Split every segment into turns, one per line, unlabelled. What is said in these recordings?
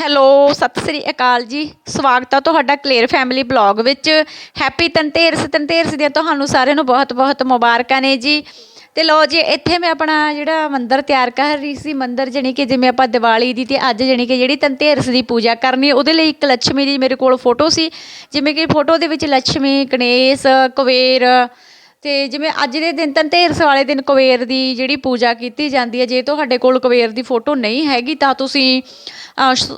Hello, Sat Sri ਅਕਾਲ ਜੀ। ਸਵਾਗਤ ਆ ਤੁਹਾਡਾ ਕਲੀਅਰ ਫੈਮਿਲੀ ਬਲੌਗ ਵਿੱਚ। ਹੈਪੀ ਧਨਤੇਰਸ ਧਨਤੇਰਸ ਦੀਆਂ ਤੁਹਾਨੂੰ ਸਾਰਿਆਂ ਨੂੰ ਬਹੁਤ ਬਹੁਤ ਮੁਬਾਰਕਾਂ ਨੇ ਜੀ। ਤੇ ਲੋ ਜੀ, ਇੱਥੇ ਮੈਂ ਆਪਣਾ ਜਿਹੜਾ ਮੰਦਰ ਤਿਆਰ ਕਰ ਰਹੀ ਸੀ, ਮੰਦਰ ਜਣੀ ਕਿ ਜਿਵੇਂ ਆਪਾਂ ਦੀਵਾਲੀ ਦੀ ਤੇ ਅੱਜ ਜਣੀ ਕਿ ਜਿਹੜੀ ਧਨਤੇਰਸ ਦੀ ਪੂਜਾ ਕਰਨੀ, ਉਹਦੇ ਲਈ ਇੱਕ ਲక్ష్ਮੀ ਦੀ ਮੇਰੇ ਕੋਲ ਫੋਟੋ ਸੀ। ਜਿਵੇਂ ਕਿ ਫੋਟੋ ਦੇ ਵਿੱਚ ਲక్ష్ਮੀ ਗਣੇਸ਼, ਕੁਬੇਰ ਅਤੇ ਜਿਵੇਂ ਅੱਜ ਦੇ ਦਿਨ ਧਨਤੇਰਸ ਵਾਲੇ ਦਿਨ ਕੁਬੇਰ ਦੀ ਜਿਹੜੀ ਪੂਜਾ ਕੀਤੀ ਜਾਂਦੀ ਹੈ, ਜੇ ਤੁਹਾਡੇ ਕੋਲ ਕੁਬੇਰ ਦੀ ਫੋਟੋ ਨਹੀਂ ਹੈਗੀ ਤਾਂ ਤੁਸੀਂ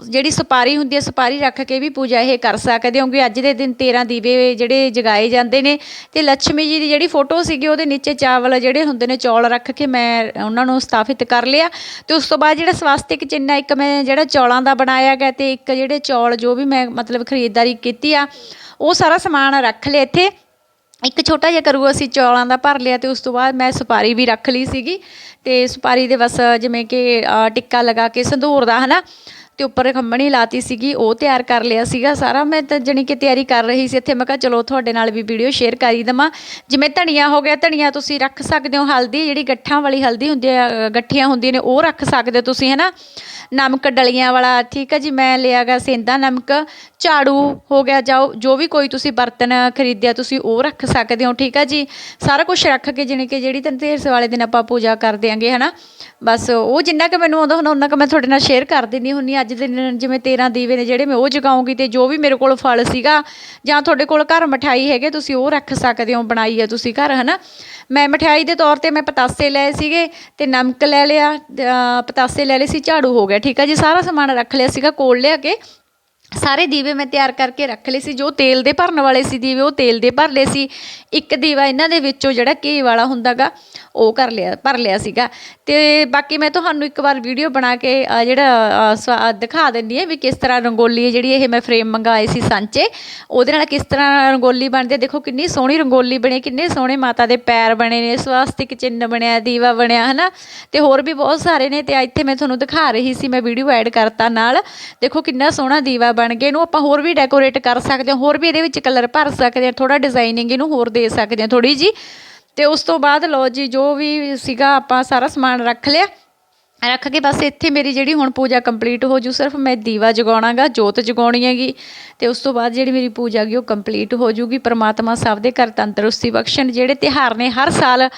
ਜਿਹੜੀ ਸੁਪਾਰੀ ਹੁੰਦੀ ਹੈ, ਸੁਪਾਰੀ ਰੱਖ ਕੇ ਵੀ ਪੂਜਾ ਇਹ ਕਰ ਸਕਦੇ ਹੋ ਕਿ ਅੱਜ ਦੇ ਦਿਨ 13 ਦੀਵੇ ਜਿਹੜੇ ਜਗਾਏ ਜਾਂਦੇ ਨੇ ਅਤੇ ਲੱਛਮੀ ਜੀ ਦੀ ਜਿਹੜੀ ਫੋਟੋ ਸੀਗੀ, ਉਹਦੇ ਨੀਚੇ ਚਾਵਲ ਜਿਹੜੇ ਹੁੰਦੇ ਨੇ, ਚੌਲ ਰੱਖ ਕੇ ਮੈਂ ਉਹਨਾਂ ਨੂੰ ਸਥਾਪਿਤ ਕਰ ਲਿਆ ਅਤੇ ਉਸ ਤੋਂ ਬਾਅਦ ਜਿਹੜਾ ਸਵਾਸਤਿਕ ਚਿੰਨ੍ਹ ਇੱਕ ਮੈਂ ਜਿਹੜਾ ਚੌਲਾਂ ਦਾ ਬਣਾਇਆ ਗਿਆ ਅਤੇ ਇੱਕ ਜਿਹੜੇ ਚੌਲ ਜੋ ਵੀ ਮੈਂ ਮਤਲਬ ਖਰੀਦਦਾਰੀ ਕੀਤੀ ਆ, ਉਹ ਸਾਰਾ ਸਮਾਨ ਰੱਖ ਲਿਆ ਇੱਥੇ ਇੱਕ ਛੋਟਾ ਜਿਹਾ ਕਰੂ ਅਸੀਂ ਚੌਲਾਂ ਦਾ ਭਰ ਲਿਆ ਅਤੇ ਉਸ ਤੋਂ ਬਾਅਦ ਮੈਂ ਸੁਪਾਰੀ ਵੀ ਰੱਖ ਲਈ ਸੀਗੀ ਅਤੇ ਸੁਪਾਰੀ ਦੇ ਬਸ ਜਿਵੇਂ ਕਿ ਟਿੱਕਾ ਲਗਾ ਕੇ ਸੰਧੂਰ ਦਾ ਹੈ ਨਾ ਅਤੇ ਉੱਪਰ ਖੰਮਣੀ ਲਾਤੀ ਸੀਗੀ, ਉਹ ਤਿਆਰ ਕਰ ਲਿਆ ਸੀਗਾ ਸਾਰਾ। ਮੈਂ ਤਾਂ ਜਾਣੀ ਕਿ ਤਿਆਰੀ ਕਰ ਰਹੀ ਸੀ ਇੱਥੇ, ਮੈਂ ਕਿਹਾ ਚਲੋ ਤੁਹਾਡੇ ਨਾਲ ਵੀ ਵੀਡੀਓ ਸ਼ੇਅਰ ਕਰੀ ਦੇਵਾਂ। ਜਿਵੇਂ ਧਨੀਆ ਹੋ ਗਿਆ, ਧਨੀਆ ਤੁਸੀਂ ਰੱਖ ਸਕਦੇ ਹੋ, ਹਲਦੀ ਜਿਹੜੀ ਗੱਠਾਂ ਵਾਲੀ ਹਲਦੀ ਹੁੰਦੀ ਆ ਗੱਠੀਆਂ ਹੁੰਦੀਆਂ ਨੇ, ਉਹ ਰੱਖ ਸਕਦੇ ਹੋ ਤੁਸੀਂ ਹੈ ਨਾ ਨਮਕ ਡਲੀਆਂ ਵਾਲਾ, ਠੀਕ ਹੈ ਜੀ, ਮੈਂ ਲਿਆ ਗਾ ਸੇਂਦਾ ਨਮਕ, ਝਾੜੂ ਹੋ ਗਿਆ ਜਾਂ ਜੋ ਵੀ ਕੋਈ ਤੁਸੀਂ ਬਰਤਨ ਖਰੀਦਿਆ ਤੁਸੀਂ ਉਹ ਰੱਖ ਸਕਦੇ ਹੋ, ਠੀਕ ਹੈ ਜੀ। ਸਾਰਾ ਕੁਛ ਰੱਖ ਕੇ ਜਾਣੀ ਕਿ ਜਿਹੜੀ ਧਨਤੇਰਸ ਵਾਲੇ ਦਿਨ ਆਪਾਂ ਪੂਜਾ ਕਰ ਦਿਆਂਗੇ ਨਾ ਬਸ ਉਹ ਜਿੰਨਾ ਕੁ ਮੈਨੂੰ ਆਉਂਦਾ ਹੁੰਦਾ ਉਨਾ ਕੁ ਮੈਂ ਤੁਹਾਡੇ ਨਾਲ ਸ਼ੇਅਰ ਕਰ ਦਿੰਦੀ ਹੁੰਦੀ ਅੱਜ ਦੇ ਦਿਨ ਜਿਵੇਂ 13 ਦੀਵੇ ਨੇ ਜਿਹੜੇ ਮੈਂ ਉਹ ਜਗਾਉਂਗੀ ਤੇ ਜੋ ਵੀ ਮੇਰੇ ਕੋਲ ਫਲ ਸੀਗਾ, ਜਾਂ ਤੁਹਾਡੇ ਕੋਲ ਘਰ ਮਠਾਈ ਹੈਗੇ, ਤੁਸੀਂ ਉਹ ਰੱਖ ਸਕਦੇ ਹੋ, ਬਣਾਈ ਹੈ ਤੁਸੀਂ ਘਰ ਹੈ ਨਾ ਮੈਂ ਮਠਿਆਈ ਦੇ ਤੌਰ ਤੇ ਮੈਂ ਪਤਾਸੇ ਲਏ ਸੀਗੇ ਤੇ ਨਮਕ ਲੈ ਲਿਆ ਪਤਾਸੇ ਲੈ ਲਏ ਸੀ, ਝਾੜੂ ਹੋ ਗਿਆ ਠੀਕ ਆ ਜੀ ਸਾਰਾ ਸਮਾਨ ਰੱਖ ਲਿਆ ਸੀਗਾ ਕੋਲ ਲਿਆ ਕੇ। ਸਾਰੇ ਦੀਵੇ ਮੈਂ ਤਿਆਰ ਕਰਕੇ ਰੱਖ ਲਏ ਸੀ ਜੋ ਤੇਲ ਦੇ ਭਰਨ ਵਾਲੇ ਸੀ ਦੀਵੇ ਉਹ ਤੇਲ ਦੇ ਭਰ ਲਏ ਸੀ। ਇੱਕ ਦੀਵਾ ਇਹਨਾਂ ਦੇ ਵਿੱਚੋਂ ਜਿਹੜਾ ਘੀ ਵਾਲਾ ਹੁੰਦਾ ਗਾ ਉਹ ਕਰ ਲਿਆ ਭਰ ਲਿਆ ਸੀਗਾ। ਤੇ ਬਾਕੀ ਮੈਂ ਤੁਹਾਨੂੰ ਇੱਕ ਵਾਰ ਵੀਡੀਓ ਬਣਾ ਕੇ ਅ, ਜਿਹੜਾ ਅ, ਸਵਾ- ਦਿਖਾ ਦਿੰਦੀ ਹਾਂ ਵੀ ਕਿਸ ਤਰ੍ਹਾਂ ਰੰਗੋਲੀ ਹੈ ਜਿਹੜੀ ਇਹ ਮੈਂ ਫਰੇਮ ਮੰਗਾਏ ਸੀ ਸਾਂਚੇ। ਉਹਦੇ ਨਾਲ ਕਿਸ ਤਰ੍ਹਾਂ ਰੰਗੋਲੀ ਬਣਦੀ ਹੈ ਦੇਖੋ ਕਿੰਨੀ ਸੋਹਣੀ ਰੰਗੋਲੀ ਬਣੀ ਕਿੰਨੇ ਸੋਹਣੇ ਮਾਤਾ ਦੇ ਪੈਰ ਬਣੇ ਨੇ ਸਵਾਸਤਿਕ ਚਿੰਨ੍ਹ ਬਣਿਆ ਦੀਵਾ ਬਣਿਆ ਹਨਾ? ਤੇ ਹੋਰ ਵੀ ਬਹੁਤ ਸਾਰੇ ਨੇ ਤੇ ਇੱਥੇ ਮੈਂ ਤੁਹਾਨੂੰ ਦਿਖਾ ਰਹੀ ਸੀ ਮੈਂ ਵੀਡੀਓ ਐਡ ਕਰਤਾ ਨਾਲ। ਦੇਖੋ ਕਿੰਨਾ ਸੋਹਣਾ ਦੀਵਾ ਬਣ ਗਏ ਇਹਨੂੰ ਆਪਾਂ ਹੋਰ ਵੀ ਡੈਕੋਰੇਟ ਕਰ ਸਕਦੇ ਹਾਂ, ਹੋਰ ਵੀ ਇਹਦੇ ਵਿੱਚ ਕਲਰ ਭਰ ਸਕਦੇ ਹਾਂ ਥੋੜਾ ਡਿਜ਼ਾਈਨਿੰਗ ਇਹਨੂੰ ਹੋਰ ਦੇ ਸਕਦੇ ਹਾਂ ਥੋੜੀ ਜੀ ਤੇ ਉਸ ਤੋਂ ਬਾਅਦ ਲਓ ਜੀ, ਜੋ ਵੀ ਸੀਗਾ ਆਪਾਂ ਸਾਰਾ ਸਮਾਨ ਰੱਖ ਲਿਆ। ਰੱਖ ਕੇ ਬਸ ਇੱਥੇ ਮੇਰੀ ਜਿਹੜੀ ਹੁਣ ਪੂਜਾ ਕੰਪਲੀਟ ਹੋ ਜੂ, ਸਿਰਫ ਮੈਂ ਦੀਵਾ ਜਗਾਉਣਾਗਾ, ਜੋਤ ਜਗਾਉਣੀ ਹੈਗੀ ਤੇ ਉਸ ਤੋਂ ਬਾਅਦ ਜਿਹੜੀ ਮੇਰੀ ਪੂਜਾ ਹੈਗੀ ਉਹ ਕੰਪਲੀਟ ਹੋ ਜੂਗੀ। ਪ੍ਰਮਾਤਮਾ ਸਭ ਦੇ ਘਰ ਤੰਦਰੁਸਤੀ ਬਖਸ਼ਣ, ਜਿਹੜੇ ਤਿਹਾਰ ਨੇ ਹਰ ਸਾਲ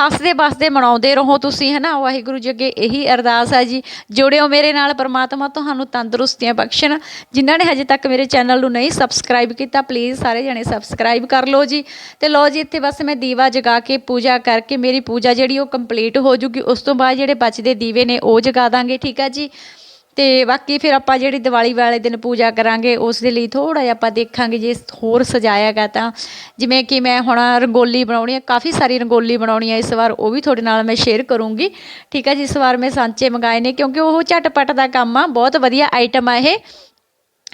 ਹੱਸਦੇ ਬਸਦੇ ਮਨਾਉਂਦੇ ਰਹੋ ਤੁਸੀਂ, ਹਨਾ? ਵਾਹਿਗੁਰੂ ਜੀ ਅੱਗੇ ਇਹੀ ਅਰਦਾਸ ਹੈ ਜੀ, ਜੁੜਿਓ ਮੇਰੇ ਨਾਲ, ਪਰਮਾਤਮਾ ਤੁਹਾਨੂੰ ਤੰਦਰੁਸਤੀਆਂ ਬਖਸ਼ਣ। ਜਿਨ੍ਹਾਂ ਨੇ ਹਜੇ ਤੱਕ ਮੇਰੇ ਚੈਨਲ ਨੂੰ ਨਹੀਂ ਸਬਸਕ੍ਰਾਈਬ ਕੀਤਾ ਪਲੀਜ਼ ਸਾਰੇ ਜਣੇ ਸਬਸਕ੍ਰਾਈਬ ਕਰ ਲਓ ਜੀ। ਤੇ ਲਓ ਜੀ, ਇੱਥੇ ਬਸ ਮੈਂ ਦੀਵਾ ਜਗਾ ਕੇ ਪੂਜਾ ਕਰਕੇ ਮੇਰੀ ਪੂਜਾ ਜਿਹੜੀ ਉਹ ਕੰਪਲੀਟ ਹੋ ਜੂਗੀ, ਉਸ ਤੋਂ ਬਾਅਦ ਜਿਹੜੇ ਬਚਦੇ ਦੀਵੇ ਨੇ, ਉਹ ਜਗਾ ਦਾਂਗੇ, ਠੀਕ ਆ ਜੀ? ਤੇ ਬਾਕੀ ਫਿਰ ਆਪਾਂ ਜਿਹੜੀ ਦੀਵਾਲੀ ਵਾਲੇ ਦਿਨ ਪੂਜਾ ਕਰਾਂਗੇ, ਉਸ ਦੇ ਲਈ ਥੋੜਾ ਜਿਹਾ ਆਪਾਂ ਦੇਖਾਂਗੇ ਜੇ ਹੋਰ ਸਜਾਇਆ ਗਾ ਤਾਂ। ਜਿਵੇਂ ਕਿ ਮੈਂ ਹੁਣ ਰੰਗੋਲੀ ਬਣਾਉਣੀ ਹੈ ਕਾਫੀ ਸਾਰੀ ਰੰਗੋਲੀ ਬਣਾਉਣੀ ਹੈ ਇਸ ਵਾਰ, ਉਹ ਵੀ ਤੁਹਾਡੇ ਨਾਲ ਮੈਂ ਸ਼ੇਅਰ ਕਰੂੰਗੀ। ਠੀਕ ਹੈ ਜੀ, ਇਸ ਵਾਰ ਮੈਂ ਸਾਂਚੇ ਮੰਗਾਏ ਨੇ, ਕਿਉਂਕਿ ਉਹ ਝਟਪਟ ਦਾ ਕੰਮ ਆ, ਬਹੁਤ ਵਧੀਆ ਆਈਟਮ ਆ ਇਹ।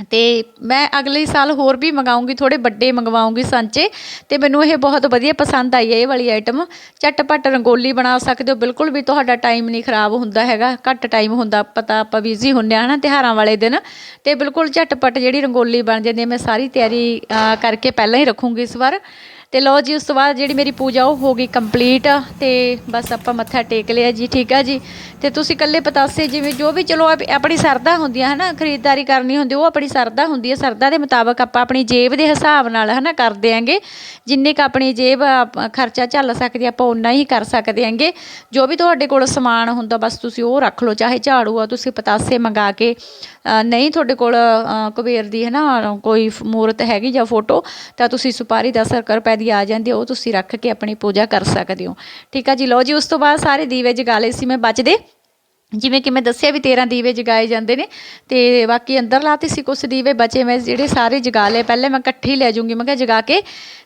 ਅਤੇ ਮੈਂ ਅਗਲੇ ਸਾਲ ਹੋਰ ਵੀ ਮੰਗਾਉਂਗੀ, ਥੋੜ੍ਹੇ ਵੱਡੇ ਮੰਗਵਾਉਂਗੀ ਸਾਂਚੇ ਅਤੇ ਮੈਨੂੰ ਇਹ ਬਹੁਤ ਵਧੀਆ ਪਸੰਦ ਆਈ ਹੈ ਇਹ ਵਾਲੀ ਆਈਟਮ ਝਟਪਟ ਰੰਗੋਲੀ ਬਣਾ ਸਕਦੇ ਹੋ, ਬਿਲਕੁਲ ਵੀ ਤੁਹਾਡਾ ਟਾਈਮ ਨਹੀਂ ਖਰਾਬ ਹੁੰਦਾ ਹੈਗਾ, ਘੱਟ ਟਾਈਮ ਹੁੰਦਾ, ਪਤਾ ਆਪਾਂ ਬਿਜ਼ੀ ਹੁੰਦੇ ਹਾਂ ਹੈ ਨਾ ਤਿਉਹਾਰਾਂ ਵਾਲੇ ਦਿਨ। ਅਤੇ ਬਿਲਕੁਲ ਝਟਪਟ ਜਿਹੜੀ ਰੰਗੋਲੀ ਬਣ ਜਾਂਦੀ ਹੈ, ਮੈਂ ਸਾਰੀ ਤਿਆਰੀ ਕਰਕੇ ਪਹਿਲਾਂ ਹੀ ਰੱਖੂੰਗੀ ਇਸ ਵਾਰ। ਅਤੇ ਲਓ ਜੀ, ਉਸ ਤੋਂ ਬਾਅਦ ਜਿਹੜੀ ਮੇਰੀ ਪੂਜਾ ਉਹ ਹੋ ਗਈ ਕੰਪਲੀਟ ਅਤੇ ਬਸ ਆਪਾਂ ਮੱਥਾ ਟੇਕ ਲਿਆ ਜੀ, ਠੀਕ ਆ ਜੀ? ਤੇ ਤੁਸੀਂ ਇਕੱਲੇ ਪਤਾਸੇ ਜਿਵੇਂ ਜੋ ਵੀ ਚਲੋ ਆਪ- ਆਪਣੀ ਸਰਦਾ ਹੁੰਦੀ ਹੈ ਹਨਾ? ਖਰੀਦਦਾਰੀ ਕਰਨੀ ਹੁੰਦੀ ਉਹ ਆਪਣੀ ਸਰਦਾ ਹੁੰਦੀ ਹੈ ਸਰਦਾ ਦੇ ਮੁਤਾਬਕ ਆਪਾਂ ਆਪਣੀ ਜੇਬ ਦੇ ਹਿਸਾਬ ਨਾਲ ਹਨਾ ਕਰਦੇ ਦਿਆਂਗੇ। ਜਿੰਨੇ ਕ ਆਪਣੀ ਜੇਬ ਆਪ- ਖਰਚਾ ਝੱਲ ਸਕਦੀ ਆ, ਆਪਾਂ ਉਨਾ ਹੀ ਕਰ ਸਕਦੇ ਆਂਗੇ। ਜੋ ਵੀ ਤੁਹਾਡੇ ਕੋਲ ਸਮਾਨ ਹੁੰਦਾ ਬਸ ਤੁਸੀਂ ਉਹ ਰੱਖ ਲਓ ਚਾਹੇ ਝਾੜੂ ਆ ਤੁਸੀਂ ਪਤਾਸੇ ਮੰਗਾ ਕੇ ਅ, ਨਹੀਂ ਤੁਹਾਡੇ ਕੋਲ ਅ, ਕੁਬੇਰ ਦੀ ਹੈ ਨਾ ਕੋਈ ਫ- ਮੂਰਤ ਹੈਗੀ ਜਾਂ ਫੋਟੋ ਤਾਂ ਤੁਸੀਂ ਸੁਪਾਰੀ 10 ਰੁਪਏ ਦੀ ਆ ਜਾਂਦੀ ਹੈ, ਉਹ ਤੁਸੀਂ ਰੱਖ ਕੇ ਆਪਣੀ ਪੂਜਾ ਕਰ ਸਕਦੇ ਹੋ। ਠੀਕ ਆ ਜੀ ਲਓ ਜੀ ਉਸ ਤੋਂ ਬਾਅਦ ਸਾਰੇ ਦੀਵੇ ਜਗਾ ਲਏ ਸੀ ਮੈਂ ਬਚਦੇ। ਜਿਵੇਂ ਕਿ ਮੈਂ ਦੱਸਿਆ ਵੀ 13 ਦੀਵੇ ਜਗਾਏ ਜਾਂਦੇ ਨੇ ਤੇ ਬਾਕੀ ਅੰਦਰ ਲਾਤੇ ਸੀ ਕੁਛ ਦੀਵੇ, ਬਚੇ ਮੈਂ ਜਿਹੜੇ ਸਾਰੇ ਜਗਾ ਲਏ। ਪਹਿਲੇ ਮੈਂ ਇਕੱਠੇ ਹੀ ਲੈ ਜੂੰਗੀ ਮੈਂ ਕਿਹਾ ਜਗਾ ਕੇ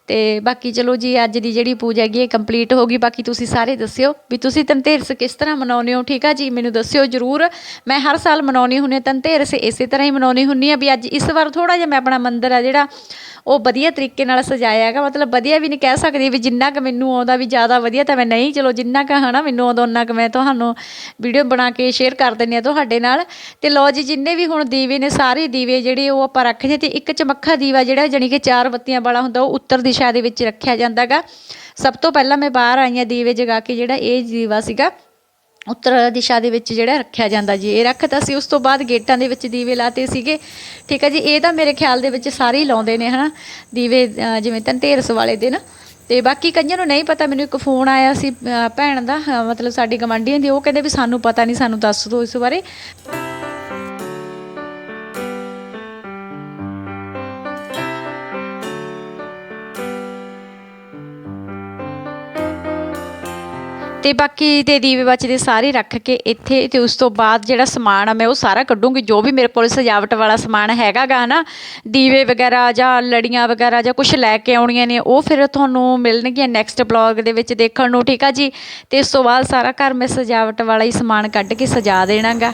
ਅਤੇ ਬਾਕੀ ਚਲੋ ਜੀ, ਅੱਜ ਦੀ ਜਿਹੜੀ ਪੂਜਾ ਹੈਗੀ, ਇਹ ਕੰਪਲੀਟ ਹੋ ਗਈ। ਬਾਕੀ ਤੁਸੀਂ ਸਾਰੇ ਦੱਸਿਓ ਵੀ ਤੁਸੀਂ ਧਨਤੇਰਸ ਕਿਸ ਤਰ੍ਹਾਂ ਮਨਾਉਂਦੇ ਹੋ, ਠੀਕ ਆ ਜੀ? ਮੈਨੂੰ ਦੱਸਿਓ ਜਰੂਰ। ਮੈਂ ਹਰ ਸਾਲ ਮਨਾਉਣੀ ਹੁੰਦੀ ਹਾਂ ਧਨਤੇਰਸ, ਇਸੇ ਤਰ੍ਹਾਂ ਹੀ ਮਨਾਉਣੀ ਹੁੰਦੀ ਆ ਵੀ ਅੱਜ ਇਸ ਵਾਰ ਥੋੜਾ ਜਿਹਾ ਮੈਂ ਆਪਣਾ ਮੰਦਿਰ ਆ ਜਿਹੜਾ, ਉਹ ਵਧੀਆ ਤਰੀਕੇ ਨਾਲ ਸਜਾਇਆ ਹੈਗਾ। ਮਤਲਬ ਵਧੀਆ ਵੀ ਨਹੀਂ ਕਹਿ ਸਕਦੀ ਵੀ ਜਿੰਨਾ ਕੁ ਮੈਨੂੰ ਆਉਂਦਾ ਵੀ ਜ਼ਿਆਦਾ ਵਧੀਆ ਤਾਂ ਮੈਂ ਨਹੀਂ। ਚਲੋ ਜਿੰਨਾ ਕੁ ਹਨਾ, ਮੈਨੂੰ ਆਉਂਦਾ ਉਹਨਾਂ ਕੁ ਮੈਂ ਤੁਹਾਨੂੰ ਵੀਡੀਓ ਬਣਾ ਕੇ ਸ਼ੇਅਰ ਕਰ ਦਿੰਦੀ ਆ ਤੁਹਾਡੇ ਨਾਲ। ਤੇ ਲਓ ਜੀ, ਜਿੰਨੇ ਵੀ ਹੁਣ ਦੀਵੇ ਨੇ, ਸਾਰੇ ਦੀਵੇ ਜਿਹੜੇ ਉਹ ਆਪਾਂ ਰੱਖਦੇ ਤੇ ਇੱਕ ਚਮੱਖਾ ਦੀਵਾ ਜਿਹੜਾ, ਜਾਣੀ ਕਿ ਚਾਰ ਬੱਤੀਆਂ ਵਾਲਾ ਹੁੰਦਾ, ਉਹ ਉੱਤਰ ਦੀ ਦਿਸ਼ਾ ਦੇ ਵਿੱਚ ਰੱਖਿਆ ਜਾਂਦਾਗਾ। ਸਭ ਤੋਂ ਪਹਿਲਾਂ ਮੈਂ ਬਾਹਰ ਆਈ ਹਾਂ ਦੀਵੇ ਜਗਾ ਕੇ ਜਿਹੜਾ ਇਹ ਦੀਵਾ ਸੀਗਾ, ਉੱਤਰ ਦਿਸ਼ਾ ਦੇ ਵਿੱਚ ਜਿਹੜਾ ਰੱਖਿਆ ਜਾਂਦਾ ਜੀ, ਇਹ ਰੱਖਤਾ ਸੀ। ਉਸ ਤੋਂ ਬਾਅਦ ਗੇਟਾਂ ਦੇ ਵਿੱਚ ਦੀਵੇ ਲਾਤੇ ਸੀਗੇ। ਠੀਕ ਹੈ ਜੀ, ਇਹ ਤਾਂ ਮੇਰੇ ਖਿਆਲ ਦੇ ਵਿੱਚ ਸਾਰੇ ਹੀ ਲਾਉਂਦੇ ਨੇ, ਹਨਾ? ਦੀਵੇ ਜਿਵੇਂ ਧਨਤੇਰਸ ਵਾਲੇ ਦਿਨ। ਤੇ ਬਾਕੀ ਕਈਆਂ ਨੂੰ ਨਹੀਂ ਪਤਾ, ਮੈਨੂੰ ਇੱਕ ਫੋਨ ਆਇਆ ਸੀ ਭੈਣ ਦਾ ਮਤਲਬ ਸਾਡੀ ਗਵਾਂਢੀਆਂ ਦੀ, ਉਹ ਕਹਿੰਦੇ ਵੀ ਸਾਨੂੰ ਪਤਾ ਨਹੀਂ, ਸਾਨੂੰ ਦੱਸ ਦਿਓ ਇਸ ਬਾਰੇ। ਤੇ ਬਾਕੀ ਤੇ ਦੀਵੇ ਬਚਦੇ ਸਾਰੇ ਰੱਖ ਕੇ ਇੱਥੇ ਤੇ ਉਸ ਤੋਂ ਬਾਅਦ ਜਿਹੜਾ ਸਮਾਨ ਆ, ਮੈਂ ਉਹ ਸਾਰਾ ਕੱਢੂੰਗੀ, ਜੋ ਵੀ ਮੇਰੇ ਕੋਲ ਸਜਾਵਟ ਵਾਲਾ ਸਮਾਨ ਹੈਗਾਗਾ ਹਨਾ ਦੀਵੇ ਵਗੈਰਾ ਜਾਂ ਲੜੀਆਂ ਵਗੈਰਾ ਜਾਂ ਕੁਝ ਲੈ ਕੇ ਆਉਣੀਆਂ ਨੇ, ਉਹ ਫਿਰ ਤੁਹਾਨੂੰ ਮਿਲਣਗੀਆਂ ਨੈਕਸਟ ਬਲੌਗ ਦੇ ਵਿੱਚ ਦੇਖਣ ਨੂੰ, ਠੀਕ ਆ ਜੀ? ਤੇ ਇਸ ਤੋਂ ਬਾਅਦ ਸਾਰਾ ਘਰ ਮੈਂ ਸਜਾਵਟ ਵਾਲਾ ਹੀ ਸਮਾਨ ਕੱਢ ਕੇ ਸਜਾ ਦੇਣਾਗਾ।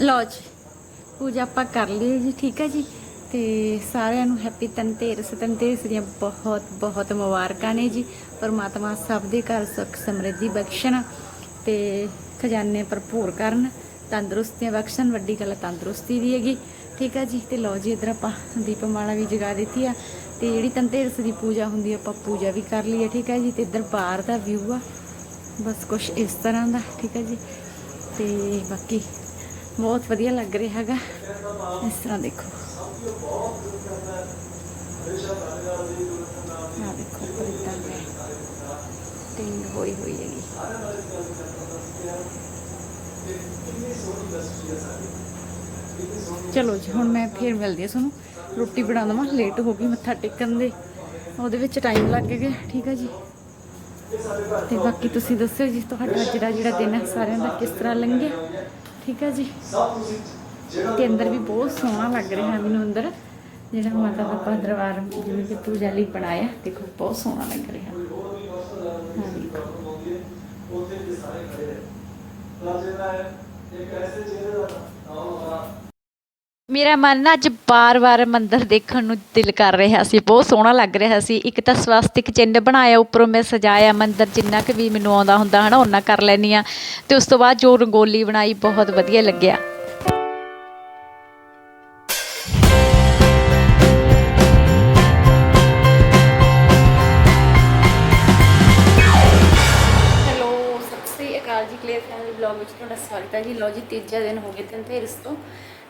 ਲਓ ਜੀ, ਪੂਜਾ ਆਪਾਂ ਕਰ ਲਈ ਜੀ, ਠੀਕ ਹੈ ਜੀ? ਤੇ ਸਾਰਿਆਂ ਨੂੰ ਹੈਪੀ ਧਨਤੇਰਸ ਧਨਤੇਰਸ ਦੀਆਂ ਬਹੁਤ ਬਹੁਤ ਮੁਬਾਰਕਾਂ ਨੇ ਜੀ। ਪਰਮਾਤਮਾ ਸਭ ਦੇ ਘਰ ਸੁੱਖ ਸਮਰਿੱਧੀ ਬਖਸ਼ਣ ਤੇ ਖਜ਼ਾਨੇ ਭਰਪੂਰ ਕਰਨ, ਤੰਦਰੁਸਤੀਆਂ ਬਖਸ਼ਣ, ਵੱਡੀ ਗੱਲ ਤੰਦਰੁਸਤੀ ਦੀ ਹੈਗੀ। ਠੀਕ ਹੈ ਜੀ? ਤੇ ਲਓ ਜੀ, ਇਧਰ ਆਪਾਂ ਦੀਪਮਾਲਾ ਵੀ ਜਗਾ ਦਿੱਤੀ ਆ। ਤੇ ਜਿਹੜੀ ਧਨਤੇਰਸ ਦੀ ਪੂਜਾ ਹੁੰਦੀ ਆ, ਆਪਾਂ ਪੂਜਾ ਵੀ ਕਰ ਲਈ ਹੈ ਠੀਕ ਹੈ ਜੀ? ਤੇ ਇਧਰ ਬਾਹਰ ਦਾ ਵਿਊ ਆ, ਬਸ ਕੁਝ ਇਸ ਤਰ੍ਹਾਂ ਦਾ, ਠੀਕ ਹੈ ਜੀ? ਤੇ ਬਾਕੀ ਬਹੁਤ ਵਧੀਆ ਲੱਗ ਰਿਹਾ ਹੈਗਾ। ਇਸ ਤਰ੍ਹਾਂ ਦੇਖੋ। ਆ ਦੇਖੋ ਉੱਪਰ ਏਦਾਂ ਟਿੰਗ ਹੋਈ ਹੋਈ ਹੈਗੀ। ਚਲੋ ਜੀ, ਹੁਣ ਮੈਂ ਫੇਰ ਮਿਲਦੀ ਹਾਂ ਤੁਹਾਨੂੰ। ਰੋਟੀ ਬਣਾ ਦਵਾਂ ਲੇਟ ਹੋ ਗਈ, ਮੱਥਾ ਟੇਕਣ ਦੇ। ਉਹਦੇ ਵਿੱਚ ਟਾਈਮ ਲੱਗ ਗਿਆ, ਠੀਕ ਹੈ ਜੀ? ਤੇ ਬਾਕੀ ਤੁਸੀਂ ਦੱਸਿਓ ਜੀ, ਤੁਹਾਡਾ ਅੱਜ ਦਾ ਜਿਹੜਾ ਦਿਨ ਹੈ, ਸਾਰਿਆਂ ਦਾ ਕਿਸ ਤਰ੍ਹਾਂ ਲੰਘਿਆ? ਠੀਕ ਹੈ ਜੀ। ਤੇ ਅੰਦਰ ਵੀ ਬਹੁਤ ਸੋਹਣਾ ਲੱਗ ਰਿਹਾ ਹੈ ਮੈਨੂੰ ਅੰਦਰ। ਜਿਹੜਾ ਮਾਤਾ ਦਾ ਆਪਾਂ ਦਰਬਾਰ ਜਿਵੇਂ ਕਿ ਪੂਜਾ ਲਈ ਬਣਾਇਆ ਦੇਖੋ ਬਹੁਤ ਸੋਹਣਾ ਲੱਗ ਰਿਹਾ ਹਾਂ। ਦੇਖੋ ਮੇਰਾ ਮਨ ਨਾ ਅੱਜ ਬਾਰ-ਬਾਰ ਮੰਦਿਰ ਦੇਖਣ ਨੂੰ ਦਿਲ ਕਰ ਰਿਹਾ ਸੀ, ਬਹੁਤ ਸੋਹਣਾ ਲੱਗ ਰਿਹਾ ਸੀ। ਇੱਕ ਤਾਂ ਸਵਾਸਤਿਕ ਚਿੰਨ੍ਹ ਬਣਾਇਆ, ਉੱਪਰੋਂ ਮੈਂ ਸਜਾਇਆ ਮੰਦਿਰ, ਜਿੰਨਾ ਕਿ ਵੀ ਮੈਨੂੰ ਆਉਂਦਾ ਹੁੰਦਾ ਹਨਾ ਉਹਨਾਂ ਕਰ ਲੈਣੀ ਆ ਤੇ ਉਸ ਤੋਂ ਬਾਅਦ ਜੋ ਰੰਗੋਲੀ ਬਣਾਈ, ਬਹੁਤ ਵਧੀਆ ਲੱਗਿਆ। ਹੈਲੋ, ਸਤਿ ਸ੍ਰੀ ਅਕਾਲ ਜੀ, ਕਲੀਅਰ ਫੈਮਿਲੀ ਬਲੌਗ ਵਿੱਚ ਤੁਹਾਡਾ ਸਵਾਗਤ ਹੈ ਜੀ। ਲਓ ਜੀ, ਤੀਜਾ ਦਿਨ ਹੋ ਗਿਆ ਧਨਤੇਰਸ ਤੋਂ।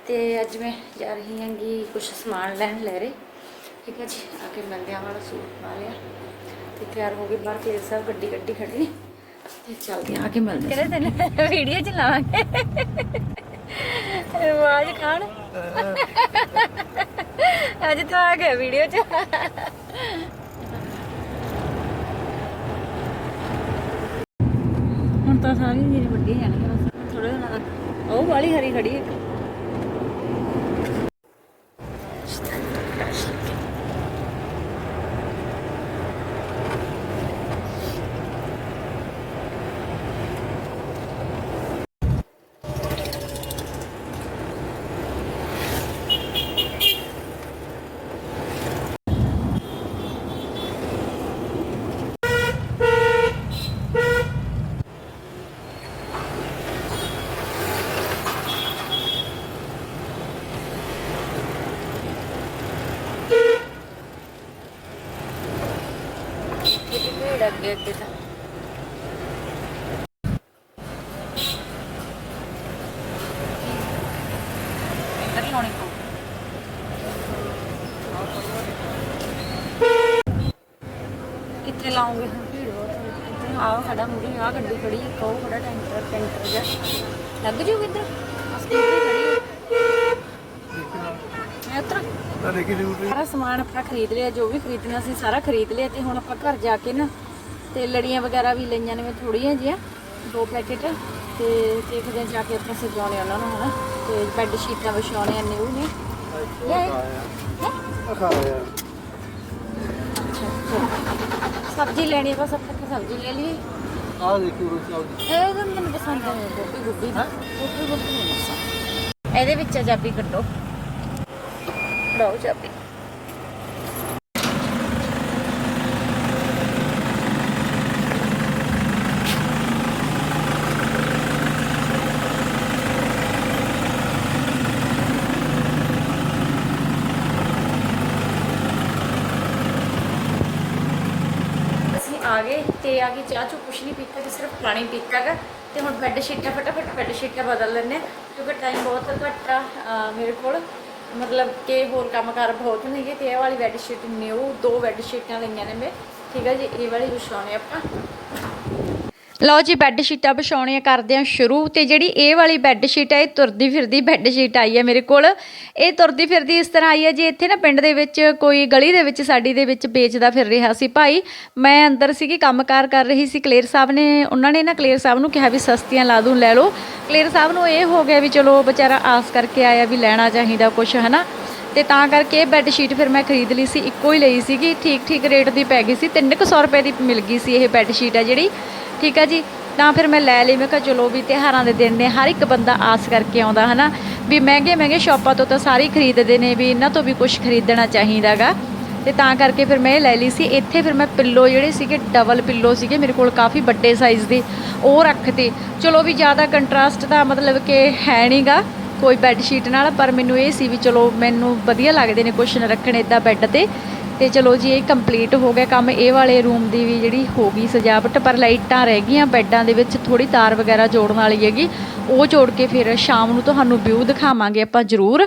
ਤੇ ਅੱਜ ਮੈਂ ਜਾ ਰਹੀ ਹਾਂਗੀ ਕੁਝ ਸਮਾਨ ਲੈਣ ਲੈ ਰਹੇ। ਠੀਕ ਹੈ ਜੀ, ਆ ਕੇ ਬੰਦਿਆਂ ਵਾਲਾ ਸੂਟ ਪਾ ਲਿਆ ਤੇ ਤਿਆਰ ਹੋ ਗਏ ਬਾਹਰ ਕਲੀਅਰ ਸਾਹਿਬ ਗੱਡੀ ਗੱਡੀ ਖੜੀ ਤੇ ਚੱਲਦੇ ਆ ਕੇ ਮਿਲਦੇ ਕਿਹੜੇ ਦਿਨ? ਵੀਡੀਓ ਚ ਲਾਵਾਂਗੇ। ਆਵਾਜ਼ ਖਾਣ ਅੱਜ ਤਾਂ ਆ ਗਿਆ ਵੀਡੀਓ ਚ। ਹੁਣ ਤਾਂ ਸਾਰੀਆਂ ਜਿਹੜੀ ਵੱਡੀਆਂ ਜਾਣਗੀਆਂ ਬਸ ਥੋੜੇ ਦਿਨਾਂ ਤੱਕ ਉਹ ਵਾਲੀ ਹਰੀ ਖੜੀ ਇੱਕ ਕਿਤੇ ਭੀੜ ਅੱਗੇ ਅੱਗੇ ਤਾਂ। ਇੱਧਰ ਹੀ ਲਾਉਣੀ ਪਊ। ਕਿੱਥੇ ਲਾਉਂਗੇ ਹੁਣ? ਆਹ ਖੜਾ ਮੁੜੀ ਆਹ ਗੱਡੀ ਖੜੀ ਹੈ ਕਹੋ ਖੜਾ ਟੈਂਕਰ ਜਾ ਲੱਗ ਜੂ ਇੱਧਰ? ਹੈ ਮੈਂ ਉਤਰ।
ਤਾਂ ਦੇਖੀ ਡਿਊਟੀ
ਸਾਰਾ ਸਮਾਨ ਆਪਣਾ ਖਰੀਦ ਲਿਆ ਜੋ ਵੀ ਖਰੀਦਣਾ ਸੀ ਸਾਰਾ ਖਰੀਦ ਲਿਆ ਤੇ ਹੁਣ ਆਪਾਂ ਘਰ ਜਾ ਕੇ ਨਾ ਤੇ ਲੜੀਆਂ ਵਗੈਰਾ ਵੀ ਲਈਆਂ ਨੇ ਮੈਂ ਥੋੜੀਆਂ ਜਿਹੀਆਂ ਦੋ ਪੈਕੇਟ ਤੇ ਦੇਖਦੇ ਹਾਂ ਜਾ ਕੇ ਆਪਾਂ ਸਜਾਉਣੇ ਉਹਨਾਂ ਨੂੰ ਹਨਾ? ਤੇ ਬੈੱਡ ਸ਼ੀਟਾਂ ਵਿਛਾਉਣੀਆਂ ਨਿਊ ਨੇ। ਸਬਜ਼ੀ ਲੈਣੀ ਬਸ ਆਪਾਂ ਸਬਜ਼ੀ ਲੈ ਲਈਏ।
ਆ ਦੇਖੀ ਸਬਜ਼ੀ
ਇਹ ਤਾਂ ਮੈਨੂੰ ਪਸੰਦ ਨਹੀਂ ਗੋਭੀ ਗੋਭੀ ਨਾ ਗੋਭੀ ਗੋਭੀ ਨਹੀਂ ਪਸੰਦ ਇਹਦੇ ਵਿੱਚ ਚਾਬੀ ਕੱਢੋ। ਲਓ ਚਾਬੀ। ਆ ਗਏ ਤੇ ਆ ਕੇ ਚਾਹ ਚੋ ਕੁਛ ਨਹੀਂ ਪੀਤਾ ਕਿ ਸਿਰਫ ਪਾਣੀ ਪੀਤਾ ਗਾ ਤੇ ਹੁਣ ਬੈੱਡ ਸ਼ੀਟਾਂ ਫਟਾਫਟ ਬੈੱਡ ਸ਼ੀਟਾਂ ਬਦਲ ਲੈਂਦੇ ਹਾਂ, ਕਿਉਂਕਿ ਟਾਈਮ ਬਹੁਤ ਘੱਟ ਆ ਮੇਰੇ ਕੋਲ। ਮਤਲਬ ਕਿ ਹੋਰ ਕੰਮਕਾਰ ਬਹੁਤ ਨੇਗੇ ਗੇ ਤੇ ਇਹ ਵਾਲੀ ਬੈੱਡ ਸ਼ੀਟ ਨਿਊ ਦੋ ਬੈੱਡ ਸ਼ੀਟਾਂ ਲਈਆਂ ਨੇ ਮੈਂ। ਠੀਕ ਆ ਜੀ ਇਹ ਵਾਲੀ ਵਿਛਾਉਣੇ ਆਪਾਂ। ਲਓ ਜੀ ਬੈੱਡ ਸ਼ੀਟਾਂ ਵਿਛਾਉਣੀਆਂ ਕਰਦੇ ਹਾਂ ਸ਼ੁਰੂ ਤੇ ਜਿਹੜੀ ਇਹ ਵਾਲੀ ਬੈੱਡ ਸ਼ੀਟ ਹੈ, ਇਹ ਤੁਰਦੀ ਫਿਰਦੀ ਬੈੱਡ ਸ਼ੀਟ ਆਈ ਹੈ ਮੇਰੇ ਕੋਲ। ਇਹ ਤੁਰਦੀ ਫਿਰਦੀ ਇਸ ਤਰ੍ਹਾਂ ਆਈ ਹੈ ਜੀ, ਇੱਥੇ ਨਾ ਪਿੰਡ ਦੇ ਵਿੱਚ ਕੋਈ ਗਲੀ ਦੇ ਵਿੱਚ, ਸਾਡੀ ਦੇ ਵਿੱਚ ਵੇਚਦਾ ਫਿਰ ਰਿਹਾ ਸੀ ਭਾਈ। ਮੈਂ ਅੰਦਰ ਸੀਗੀ ਕੰਮਕਾਰ ਕਰ ਰਹੀ ਸੀ, ਕਲੇਰ ਸਾਹਿਬ ਨੇ, ਉਹਨਾਂ ਨੇ ਨਾ ਕਲੇਰ ਸਾਹਿਬ ਨੂੰ ਕਿਹਾ ਵੀ ਸਸਤੀਆਂ ਲਾ ਦੂੰ, ਲੈ ਲਓ। ਕਲੇਰ ਸਾਹਿਬ ਨੂੰ ਇਹ ਹੋ ਗਿਆ ਵੀ ਚਲੋ ਵਿਚਾਰਾ ਆਸ ਕਰਕੇ ਆਇਆ ਵੀ ਲੈਣਾ ਚਾਹੀਦਾ ਕੁਝ ਹਨਾ। ਤੇ ਤਾਂ ਕਰਕੇ ਇਹ ਬੈੱਡ ਸ਼ੀਟ ਫਿਰ ਮੈਂ ਖਰੀਦ ਲਈ ਸੀ, ਇੱਕੋ ਹੀ ਲਈ ਸੀਗੀ ਠੀਕ ਠੀਕ ਰੇਟ ਦੀ ਪੈ ਗਈ ਸੀ 300 ਰੁਪਏ ਦੀ ਮਿਲ ਗਈ ਸੀ ਇਹ ਬੈੱਡ ਸ਼ੀਟ ਆ ਜਿਹੜੀ। ਠੀਕ ਆ ਜੀ? ਤਾਂ ਫਿਰ ਮੈਂ ਲੈ ਲਈ, ਮੈਂ ਕਿਹਾ ਚਲੋ ਵੀ ਤਿਉਹਾਰਾਂ ਦੇ ਦਿਨ ਨੇ, ਹਰ ਇੱਕ ਬੰਦਾ ਆਸ ਕਰਕੇ ਆਉਂਦਾ, ਹਨਾ? ਵੀ ਮਹਿੰਗੇ ਮਹਿੰਗੇ ਸ਼ਾਪਾਂ ਤੋਂ ਤਾਂ ਸਾਰੇ ਖਰੀਦਦੇ ਨੇ, ਵੀ ਇਹਨਾਂ ਤੋਂ ਵੀ ਕੁਝ ਖਰੀਦਣਾ ਚਾਹੀਦਾਗਾ ਤੇ ਤਾਂ ਕਰਕੇ ਫਿਰ ਮੈਂ ਇਹ ਲੈ ਲਈ ਸੀ। ਇੱਥੇ ਫਿਰ ਮੈਂ ਪਿੱਲੋ ਜਿਹੜੇ ਸੀਗੇ ਡਬਲ ਪਿੱਲੋ ਸੀਗੇ, ਮੇਰੇ ਕੋਲ ਕਾਫੀ ਵੱਡੇ ਸਾਈਜ਼ ਦੇ, ਉਹ ਰੱਖਤੇ। ਚਲੋ ਵੀ ਜ਼ਿਆਦਾ ਕੰਟਰਾਸਟ ਦਾ ਮਤਲਬ ਕਿ ਹੈ ਨਹੀਂਗਾ ਕੋਈ ਬੈੱਡ ਸ਼ੀਟ ਨਾਲ, ਪਰ ਮੈਨੂੰ ਇਹ ਸੀ ਵੀ ਚਲੋ ਮੈਨੂੰ ਵਧੀਆ ਲੱਗਦੇ ਨੇ ਕੁਸ਼ਨ ਰੱਖਣੇ ਇਦਾਂ ਬੈੱਡ ਤੇ। ਤੇ ਚਲੋ ਜੀ, ਇਹ ਕੰਪਲੀਟ ਹੋ ਗਿਆ ਕੰਮ। ਇਹ ਵਾਲੇ ਰੂਮ ਦੀ ਵੀ ਜਿਹੜੀ ਹੋ ਗਈ ਸਜਾਵਟ, ਪਰ ਲਾਈਟਾਂ ਰਹਿ ਗਈਆਂ, ਬੈੱਡਾਂ ਦੇ ਵਿੱਚ ਥੋੜੀ ਤਾਰ ਵਗੈਰਾ ਜੋੜਨ ਵਾਲੀ ਹੈਗੀ। ਉਹ ਜੋੜ ਕੇ ਫਿਰ ਸ਼ਾਮ ਨੂੰ ਤੁਹਾਨੂੰ ਵਿਊ ਦਿਖਾਵਾਂਗੇ ਆਪਾਂ ਜ਼ਰੂਰ।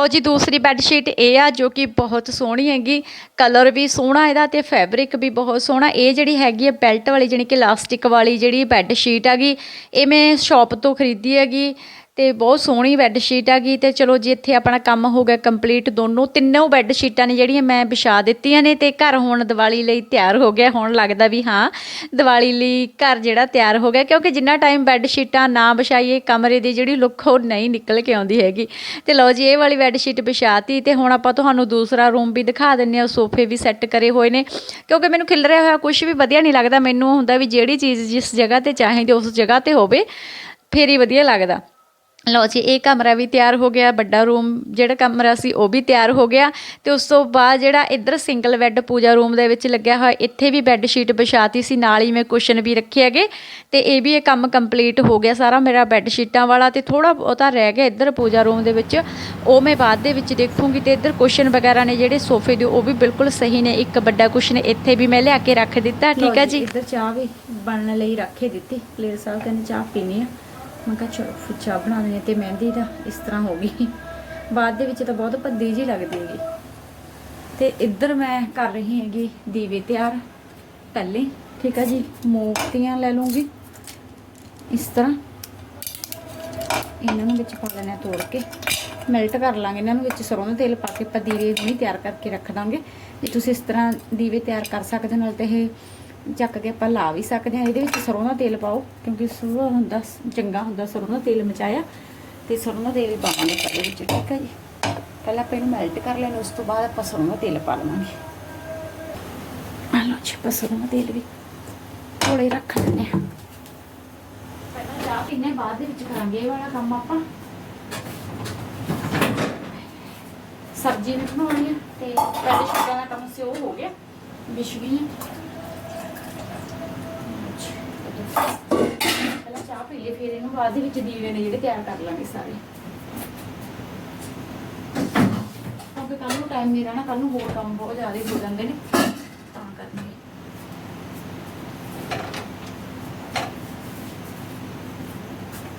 ਲਓ ਜੀ, ਦੂਸਰੀ ਬੈੱਡਸ਼ੀਟ ਇਹ ਆ ਜੋ ਕਿ ਬਹੁਤ ਸੋਹਣੀ ਹੈਗੀ। ਕਲਰ ਵੀ ਸੋਹਣਾ ਇਹਦਾ ਤੇ ਫੈਬਰਿਕ ਵੀ ਬਹੁਤ ਸੋਹਣਾ। ਇਹ ਜਿਹੜੀ ਹੈਗੀ ਹੈ ਬੈਲਟ ਵਾਲੀ, ਜਾਣੀ ਕਿ ਇਲਾਸਟਿਕ ਵਾਲੀ ਜਿਹੜੀ ਬੈੱਡਸ਼ੀਟ ਹੈਗੀ, ਇਹ ਮੈਂ ਸ਼ਾਪ ਤੋਂ ਖਰੀਦੀ ਹੈਗੀ। ਤੇ ਬਹੁਤ ਸੋਹਣੀ ਬੈੱਡ ਸ਼ੀਟ ਹੈਗੀ ਤੇ ਚਲੋ ਜੀ ਇੱਥੇ ਆਪਣਾ ਕੰਮ ਹੋ ਗਿਆ ਕੰਪਲੀਟ ਦੋਨੋਂ। ਤਿੰਨੋਂ ਬੈੱਡ ਸ਼ੀਟਾਂ ਨੇ ਜਿਹੜੀਆਂ ਮੈਂ ਵਿਛਾ ਦਿੱਤੀਆਂ ਨੇ ਤੇ ਘਰ ਹੁਣ ਦੀਵਾਲੀ ਲਈ ਤਿਆਰ ਹੋ ਗਿਆ। ਹੁਣ ਲੱਗਦਾ ਵੀ ਹਾਂ, ਦੀਵਾਲੀ ਲਈ ਘਰ ਜਿਹੜਾ ਤਿਆਰ ਹੋ ਗਿਆ ਕਿਉਂਕਿ ਜਿੰਨਾ ਟਾਈਮ ਬੈੱਡ ਸ਼ੀਟਾਂ ਨਾ ਵਿਛਾਈਏ, ਕਮਰੇ ਦੀ ਜਿਹੜੀ ਲੁੱਕ ਉਹ ਨਹੀਂ ਨਿਕਲ ਕੇ ਆਉਂਦੀ ਹੈਗੀ। ਤੇ ਲਓ ਜੀ, ਇਹ ਵਾਲੀ ਬੈੱਡ ਸ਼ੀਟ ਵਿਛਾਤੀ ਤੇ ਹੁਣ ਆਪਾਂ ਤੁਹਾਨੂੰ ਦੂਸਰਾ ਰੂਮ ਵੀ ਦਿਖਾ ਦਿੰਨੇ ਆ ਸੋਫੇ ਵੀ ਸੈੱਟ ਕਰੇ ਹੋਏ ਨੇ। ਕਿਉਂਕਿ ਮੈਨੂੰ ਖਿਲਰਿਆ ਹੋਇਆ ਕੁਝ ਵੀ ਵਧੀਆ ਨਹੀਂ ਲੱਗਦਾ। ਮੈਨੂੰ ਹੁੰਦਾ ਵੀ ਜਿਹੜੀ ਚੀਜ਼ ਜਿਸ ਜਗ੍ਹਾ ਤੇ ਚਾਹੀਦੀ ਉਸ ਜਗ੍ਹਾ ਤੇ ਹੋਵੇ, ਫੇਰ ਹੀ ਵਧੀਆ ਲੱਗਦਾ। ਲਓ ਜੀ ਇਹ ਕਮਰਾ ਵੀ ਤਿਆਰ ਹੋ ਗਿਆ ਵੱਡਾ ਰੂਮ ਜਿਹੜਾ ਕਮਰਾ ਸੀ ਉਹ ਵੀ ਤਿਆਰ ਹੋ ਗਿਆ ਤੇ ਉਸ ਤੋਂ ਬਾਅਦ ਜਿਹੜਾ ਇੱਧਰ ਸਿੰਗਲ ਬੈੱਡ ਪੂਜਾ ਰੂਮ ਦੇ ਵਿੱਚ ਲੱਗਿਆ ਹੋਇਆ ਇੱਥੇ ਵੀ ਬੈੱਡ ਸ਼ੀਟ ਵਿਛਾਤੀ ਸੀ ਨਾਲ ਹੀ ਮੈਂ ਕੁਸ਼ਨ ਵੀ ਰੱਖੇ ਹੈਗੇ ਤੇ ਇਹ ਵੀ ਇਹ ਕੰਮ ਕੰਪਲੀਟ ਹੋ ਗਿਆ ਸਾਰਾ ਮੇਰਾ ਬੈੱਡ ਸ਼ੀਟਾਂ ਵਾਲਾ ਤੇ ਥੋੜਾ ਬਹੁਤਾ ਰਹਿ ਗਿਆ ਇੱਧਰ ਪੂਜਾ ਰੂਮ ਦੇ ਵਿੱਚ ਉਹ ਮੈਂ ਬਾਅਦ ਦੇ ਵਿੱਚ ਦੇਖੂੰਗੀ ਤੇ ਇੱਧਰ ਕੁਸ਼ਨ ਵਗੈਰਾ ਨੇ ਜਿਹੜੇ ਸੋਫੇ ਦੇ ਉਹ ਵੀ ਬਿਲਕੁਲ ਸਹੀ ਨੇ ਇੱਕ ਵੱਡਾ ਕੁਸ਼ਨ ਇੱਥੇ ਵੀ ਮੈਂ ਲਿਆ ਕੇ ਰੱਖ ਦਿੱਤਾ ਠੀਕ ਹੈ ਜੀ ਇੱਧਰ ਚਾਹ ਵੀ ਬਣਨ ਲਈ ਰੱਖੇ ਦਿੱਤੀ ਪਲੇਅਰ ਸਾਹਿਬ ਕਹਿੰਦੇ ਚਾਹ ਪੀਣੀ ਆ। ਮੈਂ ਕਿਹਾ, ਚਲੋ ਫਿਰ ਚਾਹ ਬਣਾ ਲੈਂਦੇ ਹਾਂ ਤੇ ਮਹਿੰਦੀ ਦਾ ਇਸ ਤਰ੍ਹਾਂ ਹੋ ਗਈ। ਬਾਅਦ ਦੇ ਵਿੱਚ ਤਾਂ ਬਹੁਤ ਭੱਦੀ ਜੀ ਲੱਗਦੀ ਹੈਗੀ। ਤੇ ਇੱਧਰ ਮੈਂ ਕਰ ਰਹੀ ਹੈਗੀ ਦੀਵੇ ਤਿਆਰ। ਪਹਿਲੇ, ਠੀਕ ਆ ਜੀ ਮੋਮਬੱਤੀਆਂ ਲੈ ਲੂੰਗੀ ਇਸ ਤਰ੍ਹਾਂ। ਇਹਨਾਂ ਨੂੰ ਵਿੱਚ ਪਾ ਲੈਣਾ ਤੋੜ ਕੇ। ਮੈਲਟ ਕਰ ਲਾਂਗੇ ਇਹਨਾਂ ਨੂੰ ਵਿੱਚ ਸਰੋਂ ਦਾ ਤੇਲ ਪਾ ਕੇ ਆਪਾਂ ਦੀਵੇ ਹੁਣੀ ਤਿਆਰ ਕਰਕੇ ਰੱਖ ਦਾਂਗੇ। ਜੇ ਤੁਸੀਂ ਇਸ ਤਰ੍ਹਾਂ ਦੀਵੇ ਤਿਆਰ ਕਰ ਸਕਦੇ ਨਾਲ ਤੇ ਇਹ ਚੱਕ ਕੇ ਆਪਾਂ ਲਾ ਵੀ ਸਕਦੇ ਹਾਂ। ਇਹਦੇ ਵਿੱਚ ਸਰੋਂ ਦਾ ਤੇਲ ਪਾਓ, ਕਿਉਂਕਿ ਸਰੋਂ ਹੁੰਦਾ, ਚੰਗਾ ਹੁੰਦਾ ਸਰੋਂ ਦਾ ਤੇਲ ਮਚਾਇਆ। ਤੇ ਸਰੋਂ ਦਾ ਤੇਲ ਵੀ ਪਾਵਾਂਗੇ ਆਪਾਂ ਵਿੱਚ, ਠੀਕ ਹੈ ਜੀ? ਪਹਿਲਾਂ ਆਪਾਂ ਇਹਨੂੰ ਮੈਲਟ ਕਰ ਲੈਣਾ, ਉਸ ਤੋਂ ਬਾਅਦ ਆਪਾਂ ਸਰੋਂ ਦਾ ਤੇਲ ਪਾ ਲਵਾਂਗੇ। ਆ ਲਓ ਜੀ, ਆਪਾਂ ਸਰੋਂ ਦਾ ਤੇਲ ਵੀ ਥੋੜੇ ਰੱਖ ਲੈਂਦੇ ਹਾਂ। ਪਹਿਲਾਂ ਚਾਹ ਪੀਣੇ ਬਾਅਦ ਦੇ ਵਿੱਚ ਕਰਾਂਗੇ ਇਹ ਵਾਲਾ ਕੰਮ ਆਪਾਂ। ਸਬਜ਼ੀ ਵੀ ਬਣਾਉਣੀ ਹੈ ਤੇ ਪਹਿਲੇ ਸ਼ੁਕਰ ਦਾ ਕੰਮ ਸੀ ਉਹ ਹੋ ਗਿਆ, ਵਿਛ ਗਈਆਂ ਪਹਿਲਾਂ ਚਾਹ ਪੀ ਲਈ ਫਿਰ ਇਹਨੂੰ ਬਾਅਦ ਦੇ ਵਿੱਚ ਦੀਵੇ ਨੇ ਜਿਹੜੇ ਤਿਆਰ ਕਰ ਲਾਂਗੇ ਸਾਰੇ। ਕਿਉਂਕਿ ਕੱਲ ਨੂੰ ਟਾਈਮ ਨਹੀਂ ਰਹਿਣਾ ਕੱਲ ਨੂੰ ਹੋਰ ਕੰਮ ਬਹੁਤ ਜ਼ਿਆਦਾ ਹੋ ਜਾਂਦੇ ਨੇ, ਤਾਂ ਕਰਕੇ।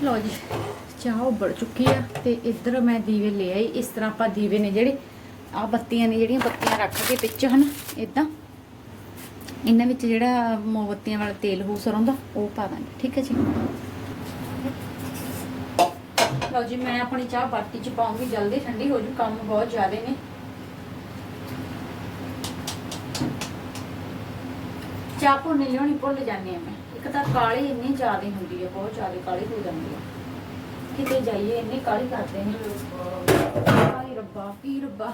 ਲਓ ਜੀ, ਚਾਹ ਉੱਬਲ ਚੁੱਕੀ ਆ ਤੇ ਇੱਧਰ ਮੈਂ ਦੀਵੇ ਲੈ ਆਈ। ਇਸ ਤਰ੍ਹਾਂ ਆਪਾਂ ਦੀਵੇ ਨੇ ਜਿਹੜੇ ਆ ਬੱਤੀਆਂ ਨੇ ਜਿਹੜੀਆਂ ਬੱਤੀਆਂ ਰੱਖ ਕੇ ਵਿੱਚ ਹਨ ਇਦਾਂ ਇਹਨਾਂ ਵਿੱਚ ਜਿਹੜਾ ਮੋਮਬੱਤੀਆਂ ਵਾਲਾ ਤੇਲ ਹੋ ਸਰੋਂ ਦਾ, ਉਹ ਪਾ ਦਾਂਗੇ। ਠੀਕ ਹੈ ਜੀ। ਲਓ ਜੀ ਮੈਂ ਆਪਣੀ ਚਾਹ ਬਾਟੀ ਚ ਪਾਉਂਗੀ ਜਲਦੀ ਠੰਡੀ ਹੋ ਜੂ ਕੰਮ ਬਹੁਤ ਜ਼ਿਆਦੇ ਨੇ। ਚਾਹ ਭੁੰਨ ਲਿਆਉਣੀ ਭੁੱਲ ਜਾਂਦੀ ਆ ਮੈਂ। ਇੱਕ ਤਾਂ ਕਾਲੀ ਇੰਨੀ ਜ਼ਿਆਦੇ ਹੁੰਦੀ ਹੈ ਬਹੁਤ ਜ਼ਿਆਦੇ ਕਾਲੀ ਹੋ ਜਾਂਦੀ ਹੈ ਕਿਤੇ ਜਾਈਏ ਇੰਨੀ ਕਾਲੀ ਕਰਦੇ ਨੇ। ਹਾਏ ਰੱਬਾ ਕੀ ਰੱਬਾ।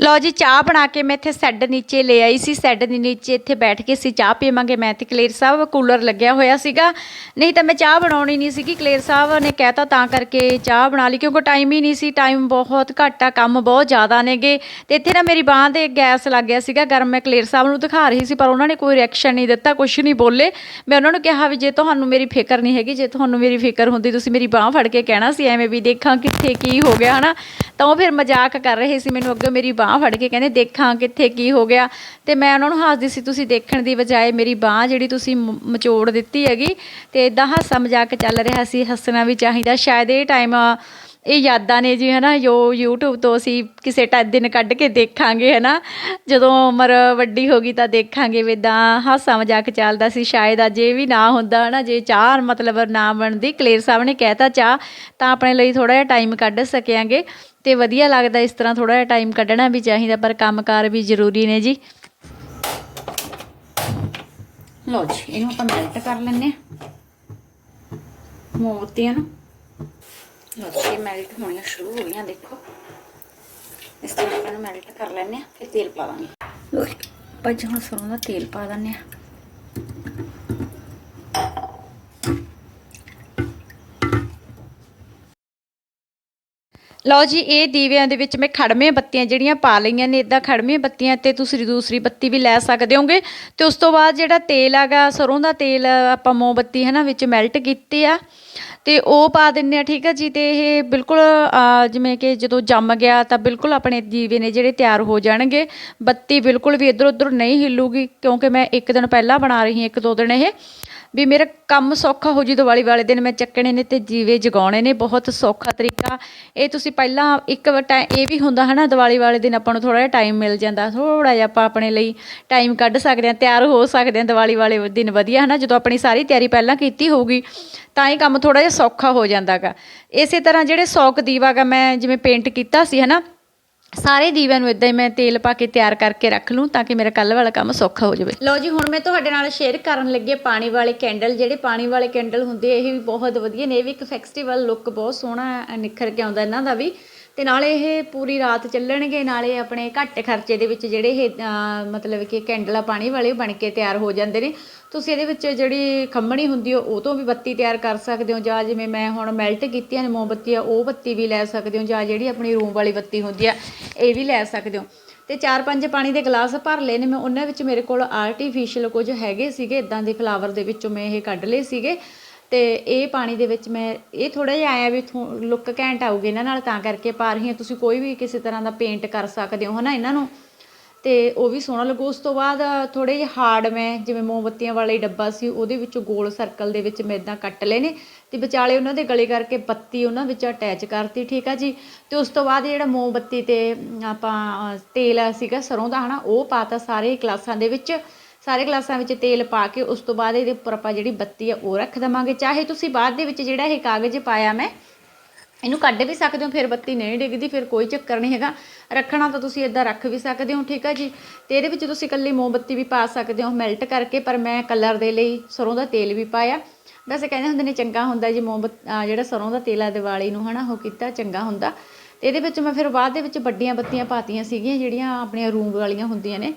ਲਓ ਜੀ, ਚਾਹ ਬਣਾ ਕੇ ਮੈਂ ਇੱਥੇ ਸੈੱਡ ਨੀਚੇ ਲੈ ਆਈ ਸੀ। ਸੈੱਡ ਦੇ ਨੀਚੇ ਇੱਥੇ ਬੈਠ ਕੇ ਅਸੀਂ ਚਾਹ ਪੀਵਾਂਗੇ। ਮੈਂ ਤੇ ਕਲੇਰ ਸਾਹਿਬ ਕੂਲਰ ਲੱਗਿਆ ਹੋਇਆ ਸੀਗਾ। ਨਹੀਂ ਤਾਂ ਮੈਂ ਚਾਹ ਬਣਾਉਣੀ ਨਹੀਂ ਸੀਗੀ। ਕਲੇਰ ਸਾਹਿਬ ਨੇ ਕਹਿਤਾ ਤਾਂ ਕਰਕੇ ਚਾਹ ਬਣਾ ਲਈ, ਕਿਉਂਕਿ ਟਾਈਮ ਹੀ ਨਹੀਂ ਸੀ। ਟਾਈਮ ਬਹੁਤ ਘੱਟ ਆ, ਕੰਮ ਬਹੁਤ ਜ਼ਿਆਦਾ ਨੇਗੇ। ਤੇ ਇੱਥੇ ਨਾ ਮੇਰੀ ਬਾਂਹ ਦੇ ਗੈਸ ਲੱਗ ਗਿਆ ਸੀਗਾ। ਗਰਮ ਮੈਂ ਕਲੇਰ ਸਾਹਿਬ ਨੂੰ ਦਿਖਾ ਰਹੀ ਸੀ, ਪਰ ਉਹਨਾਂ ਨੇ ਕੋਈ ਰਿਐਕਸ਼ਨ ਨਹੀਂ ਦਿੱਤਾ ਕੁਝ ਨਹੀਂ ਬੋਲੇ। ਮੈਂ ਉਹਨਾਂ ਨੂੰ ਕਿਹਾ ਵੀ ਜੇ ਤੁਹਾਨੂੰ ਮੇਰੀ ਫਿਕਰ ਨਹੀਂ ਹੈਗੀ, ਜੇ ਤੁਹਾਨੂੰ ਮੇਰੀ ਫਿਕਰ ਹੁੰਦੀ, ਤੁਸੀਂ ਮੇਰੀ ਬਾਂਹ ਫੜ ਕੇ ਕਹਿਣਾ ਸੀ, ਐਵੇਂ ਵੀ ਦੇਖਾਂ ਕਿੱਥੇ ਕੀ ਹੋ ਗਿਆ, ਹਨਾ? ਤਾਂ ਉਹ ਫਿਰ ਮਜ਼ਾਕ ਕਰ ਰਹੇ ਸੀ ਮੈਨੂੰ। ਅੱਗੇ ਮੇਰੀ ਬਾਂਹ ਫੜ ਕੇ ਕਹਿੰਦੇ, ਦੇਖਾਂ ਕਿੱਥੇ ਕੀ ਹੋ ਗਿਆ। ਤੇ ਮੈਂ ਉਹਨਾਂ ਨੂੰ ਹੱਸਦੀ ਸੀ, ਤੁਸੀਂ ਦੇਖਣ ਦੀ ਬਜਾਏ ਮੇਰੀ ਬਾਂਹ ਜਿਹੜੀ ਤੁਸੀਂ ਮ- ਮਚੋੜ ਦਿੱਤੀ ਹੈਗੀ, ਤੇ ਇਦਾਂ ਹਾਸਾ ਮਜ਼ਾਕ ਚੱਲ ਰਿਹਾ ਸੀ, ਹੱਸਣਾ ਵੀ ਚਾਹੀਦਾ। ਸ਼ਾਇਦ ਇਹ ਟਾਈਮ ਇਹ ਯਾਦਾਂ ਨੇ ਜੀ, ਹਨਾ, ਜੋ YouTube ਤੋਂ ਅਸੀਂ ਕਿਸੇ ਟਾ ਦਿਨ ਕੱਢ ਕੇ ਦੇਖਾਂਗੇ, ਹਨਾ। ਜਦੋਂ ਉਮਰ ਵੱਡੀ ਹੋ ਗਈ ਤਾਂ ਦੇਖਾਂਗੇ ਵੀ ਇਦਾਂ ਹਾਸਾ ਮਜ਼ਾਕ ਚੱਲਦਾ ਸੀ, ਸ਼ਾਇਦ ਅੱਜ ਇਹ ਵੀ ਨਾ ਹੁੰਦਾ, ਹਨਾ। ਜੇ ਚਾਹ ਮਤਲਬ ਨਾ ਬਣਦੀ, ਕਲੇਰ ਸਾਹਿਬ ਨੇ ਕਹਿਤਾ ਚਾਹ, ਤਾਂ ਆਪਣੇ ਲਈ ਥੋੜਾ ਜਿਹਾ ਟਾਈਮ ਕੱਢ ਸਕਿਆਂਗੇ। ਤੇ ਵਧੀਆ ਲੱਗਦਾ ਇਸ ਤਰ੍ਹਾਂ ਥੋੜਾ ਜਿਹਾ ਟਾਈਮ ਕੱਢਣਾ ਵੀ ਚਾਹੀਦਾ, ਪਰ ਕੰਮਕਾਰ ਵੀ ਜ਼ਰੂਰੀ ਨੇ ਜੀ। ਲਓ ਜੀ, ਇਹਨੂੰ ਆਪਾਂ ਮੈਲਟ ਕਰ ਲੈਂਦੇ ਆ ਮੋਤੀਆਂ ਨੂੰ। ਲਓ ਜੀ ਇਹ ਮੈਲਟ ਹੋਣੀਆਂ ਸ਼ੁਰੂ ਹੋ ਗਈਆਂ ਦੇਖੋ ਇਸ ਤਰ੍ਹਾਂ ਆਪਾਂ ਇਹਨੂੰ ਮੈਲਟ ਕਰ ਲੈਂਦੇ ਆ ਫਿਰ ਤੇਲ ਪਾ ਦਾਂਗੇ ਲਓ ਜੀ ਆਪਾਂ ਸਰੋਂ ਦਾ ਤੇਲ ਪਾ ਦਿੰਦੇ ਆ ਲਓ ਜੀ ਇਹ ਦੀਵਿਆਂ ਦੇ ਵਿੱਚ ਮੈਂ ਖੜਮੀਆਂ ਬੱਤੀਆਂ ਜਿਹੜੀਆਂ ਪਾ ਲਈਆਂ ਨੇ ਇਦਾਂ ਖੜਮੀਆਂ ਬੱਤੀਆਂ ਤੇ ਤੁਸੀਂ ਦੂਸਰੀ ਬੱਤੀ ਵੀ ਲੈ ਸਕਦੇ ਹੋਗੇ ਤੇ ਉਸ ਤੋਂ ਬਾਅਦ ਜਿਹੜਾ ਤੇਲ ਹੈਗਾ, ਸਰੋਂ ਦਾ ਤੇਲ ਆਪਾਂ ਮੋਮਬੱਤੀ ਹੈ ਨਾ ਵਿੱਚ ਮੈਲਟ ਕੀਤੀ ਆ। ਅਤੇ ਉਹ ਪਾ ਦਿੰਦੇ ਹਾਂ ਠੀਕ ਆ ਜੀ? ਅਤੇ ਇਹ ਬਿਲਕੁਲ ਜਿਵੇਂ ਕਿ ਜਦੋਂ ਜੰਮ ਗਿਆ ਤਾਂ ਬਿਲਕੁਲ ਆਪਣੇ ਦੀਵੇ ਨੇ ਜਿਹੜੇ ਤਿਆਰ ਹੋ ਜਾਣਗੇ। ਬੱਤੀ ਬਿਲਕੁਲ ਵੀ ਇੱਧਰ ਉੱਧਰ ਨਹੀਂ ਹਿੱਲੂਗੀ, ਕਿਉਂਕਿ ਮੈਂ ਇੱਕ ਦਿਨ ਪਹਿਲਾਂ ਬਣਾ ਰਹੀ ਹਾਂ, ਇੱਕ ਦੋ ਦਿਨ ਇਹ। ਵੀ ਮੇਰਾ ਕੰਮ ਸੌਖਾ ਹੋ ਜੀ ਦੀਵਾਲੀ ਵਾਲੇ ਦਿਨ, ਮੈਂ ਚੱਕਣੇ ਨੇ ਤੇ ਜੀਵੇ ਜਗਾਉਣੇ ਨੇ, ਬਹੁਤ ਸੌਖਾ ਤਰੀਕਾ। ਇਹ ਤੁਸੀਂ ਪਹਿਲਾਂ ਇੱਕ ਟਾਈਮ ਇਹ ਵੀ ਹੁੰਦਾ ਹਨਾ, ਦੀਵਾਲੀ ਵਾਲੇ ਦਿਨ ਆਪਾਂ ਨੂੰ ਥੋੜਾ ਜਿਹਾ ਟਾਈਮ ਮਿਲ ਜਾਂਦਾ ਥੋੜਾ ਜਿਹਾ ਆਪਾਂ ਆਪਣੇ ਲਈ ਟਾਈਮ ਕੱਢ ਸਕਦੇ ਹਾਂ, ਤਿਆਰ ਹੋ ਸਕਦੇ ਹਾਂ ਦੀਵਾਲੀ ਵਾਲੇ ਦਿਨ ਵਧੀਆ ਹਨਾ, ਜਦੋਂ ਆਪਣੀ ਸਾਰੀ ਤਿਆਰੀ ਪਹਿਲਾਂ ਕੀਤੀ ਹੋਊਗੀ, ਤਾਂ ਇਹ ਕੰਮ ਥੋੜਾ ਜਿਹਾ ਸੌਖਾ ਹੋ ਜਾਂਦਾਗਾ। ਇਸੇ ਤਰ੍ਹਾਂ ਜਿਹੜੇ ਸੌਕ ਦੀਵਾ ਗਾ ਮੈਂ ਜਿਵੇਂ ਪੇਂਟ ਕੀਤਾ ਸੀ ਹਨਾ ਸਾਰੇ ਦੀਵਿਆਂ ਨੂੰ ਇਦਾਂ ਹੀ ਮੈਂ ਤੇਲ ਪਾ ਕੇ ਤਿਆਰ ਕਰਕੇ ਰੱਖ ਲੂੰ ਤਾਂ ਕਿ ਮੇਰਾ ਕੱਲ ਵਾਲਾ ਕੰਮ ਸੌਖਾ ਹੋ ਜਾਵੇ। ਲਓ ਜੀ, ਹੁਣ ਮੈਂ ਤੁਹਾਡੇ ਨਾਲ ਸ਼ੇਅਰ ਕਰਨ ਲੱਗੇ ਪਾਣੀ ਵਾਲੇ ਕੈਂਡਲ ਜਿਹੜੇ ਪਾਣੀ ਵਾਲੇ ਕੈਂਡਲ ਹੁੰਦੇ ਇਹ ਵੀ ਬਹੁਤ ਵਧੀਆ ਨੇ। ਇਹ ਵੀ ਇੱਕ ਫੈਕਸਟੀਵਲ ਲੁੱਕ ਬਹੁਤ ਸੋਹਣਾ ਨਿਖਰ ਕੇ ਆਉਂਦਾ, ਇਹਨਾਂ ਦਾ ਵੀ। ਤੇ ਨਾਲੇ ਇਹ ਪੂਰੀ ਰਾਤ ਚੱਲਣਗੇ, ਨਾਲੇ ਆਪਣੇ ਘੱਟ ਖਰਚੇ ਦੇ ਵਿੱਚ ਜਿਹੜੇ ਇਹ ਮਤਲਬ ਕਿ ਕੈਂਡਲਾਂ ਪਾਣੀ ਵਾਲੇ ਬਣ ਕੇ ਤਿਆਰ ਹੋ ਜਾਂਦੇ ਨੇ। ਤੁਸੀਂ ਇਹਦੇ ਵਿੱਚ ਜਿਹੜੀ ਖੰਮਣੀ ਹੁੰਦੀ ਆ, ਉਹ ਤੋਂ ਵੀ ਬੱਤੀ ਤਿਆਰ ਕਰ ਸਕਦੇ ਹੋ, ਜਾਂ ਜਿਵੇਂ ਮੈਂ ਹੁਣ ਮੈਲਟ ਕੀਤੀਆਂ ਨੇ ਮੋਮਬੱਤੀ ਆ ਉਹ ਬੱਤੀ ਵੀ ਲੈ ਸਕਦੇ ਹੋ, ਜਾਂ ਜਿਹੜੀ ਆਪਣੀ ਰੂਮ ਵਾਲੀ ਬੱਤੀ ਹੁੰਦੀ ਆ, ਇਹ ਵੀ ਲੈ ਸਕਦੇ ਹੋ। ਤੇ ਚਾਰ ਪੰਜ ਪਾਣੀ ਦੇ ਗਲਾਸ ਭਰ ਲਏ ਨੇ, ਮੈਂ ਉਹਨਾਂ ਵਿੱਚ ਮੇਰੇ ਕੋਲ ਆਰਟੀਫੀਸ਼ੀਅਲ ਕੁਝ ਹੈਗੇ ਸੀਗੇ ਇਦਾਂ ਦੇ ਫਲਾਵਰ ਦੇ ਵਿੱਚੋਂ ਮੈਂ ਇਹ ਕੱਢ ਲਏ ਸੀਗੇ। ਅਤੇ ਇਹ ਪਾਣੀ ਦੇ ਵਿੱਚ ਮੈਂ, ਇਹ ਥੋੜ੍ਹਾ ਜਿਹਾ ਆਇਆ ਵੀ ਲੁੱਕ ਘੈਂਟ ਆਊਗੀ ਇਹਨਾਂ ਨਾਲ, ਤਾਂ ਕਰਕੇ ਪਾ ਰਹੀ ਹਾਂ। ਤੁਸੀਂ ਕੋਈ ਵੀ ਕਿਸੇ ਤਰ੍ਹਾਂ ਦਾ ਪੇਂਟ ਕਰ ਸਕਦੇ ਹੋ ਹੈ ਨਾ ਇਹਨਾਂ ਨੂੰ? ਅਤੇ ਉਹ ਵੀ ਸੋਹਣਾ ਲੱਗੂ। ਉਸ ਤੋਂ ਬਾਅਦ ਥੋੜ੍ਹੇ ਜਿਹੇ ਹਾਰਡ ਮੈਂ, ਜਿਵੇਂ ਮੋਮਬੱਤੀਆਂ ਵਾਲੇ ਡੱਬਾ ਸੀ, ਉਹਦੇ ਵਿੱਚੋਂ ਗੋਲ ਸਰਕਲ ਦੇ ਵਿੱਚ ਮੈਂ ਇੱਦਾਂ ਕੱਟ ਲਏ ਨੇ। ਅਤੇ ਵਿਚਾਲੇ ਉਹਨਾਂ ਦੇ ਗਲੇ ਕਰਕੇ ਬੱਤੀ ਉਹਨਾਂ ਵਿੱਚ ਅਟੈਚ ਕਰਤੀ, ਠੀਕ ਆ ਜੀ? ਅਤੇ ਉਸ ਤੋਂ ਬਾਅਦ ਜਿਹੜਾ ਮੋਮਬੱਤੀ ਤੇ ਆਪਾਂ ਤੇਲ ਸੀਗਾ ਸਰੋਂ ਦਾ, ਹਨਾ, ਉਹ ਪਾਤਾ ਸਾਰੇ ਗਲਾਸਾਂ ਦੇ ਵਿੱਚ। ਸਾਰੇ ਗਲਾਸਾਂ ਵਿੱਚ ਤੇਲ ਪਾ ਕੇ ਉਸ ਤੋਂ ਬਾਅਦ ਇਹਦੇ ਉੱਪਰ ਆਪਾਂ ਜਿਹੜੀ ਬੱਤੀ ਆ ਉਹ ਰੱਖ ਦਵਾਂਗੇ। ਚਾਹੇ ਤੁਸੀਂ ਬਾਅਦ ਦੇ ਵਿੱਚ ਜਿਹੜਾ ਇਹ ਕਾਗਜ਼ ਪਾਇਆ ਮੈਂ, ਇਹਨੂੰ ਕੱਢ ਵੀ ਸਕਦੇ ਹੋ, ਫਿਰ ਬੱਤੀ ਨਹੀਂ ਡਿੱਗਦੀ, ਫਿਰ ਕੋਈ ਚੱਕਰ ਨਹੀਂ ਹੈਗਾ। ਰੱਖਣਾ ਤਾਂ ਤੁਸੀਂ ਇਦਾਂ ਰੱਖ ਵੀ ਸਕਦੇ ਹੋ, ਠੀਕ ਆ ਜੀ? ਤੇ ਇਹਦੇ ਵਿੱਚ ਤੁਸੀਂ ਇਕੱਲੀ ਮੋਮਬੱਤੀ ਵੀ ਪਾ ਸਕਦੇ ਹੋ, ਮੈਲਟ ਕਰਕੇ, ਪਰ ਮੈਂ ਕਲਰ ਦੇ ਲਈ ਸਰੋਂ ਦਾ ਤੇਲ ਵੀ ਪਾਇਆ। ਵੈਸੇ ਕਹਿੰਦੇ ਹੁੰਦੇ ਨੇ ਚੰਗਾ ਹੁੰਦਾ ਜੀ ਮੋਮਬੱਤੀ ਜਿਹੜਾ ਸਰੋਂ ਦਾ ਤੇਲ ਆ, ਦੀਵਾਲੀ ਨੂੰ ਹਨਾ, ਉਹ ਕੀਤਾ ਚੰਗਾ ਹੁੰਦਾ। ਤੇ ਇਹਦੇ ਵਿੱਚ ਮੈਂ ਫਿਰ ਬਾਅਦ ਦੇ ਵਿੱਚ ਵੱਡੀਆਂ ਬੱਤੀਆਂ ਪਾਤੀਆਂ ਸੀਗੀਆਂ, ਜਿਹੜੀਆਂ ਆਪਣੀਆਂ ਰੂਮ ਵਾਲੀਆਂ ਹੁੰਦੀਆਂ ਨੇ,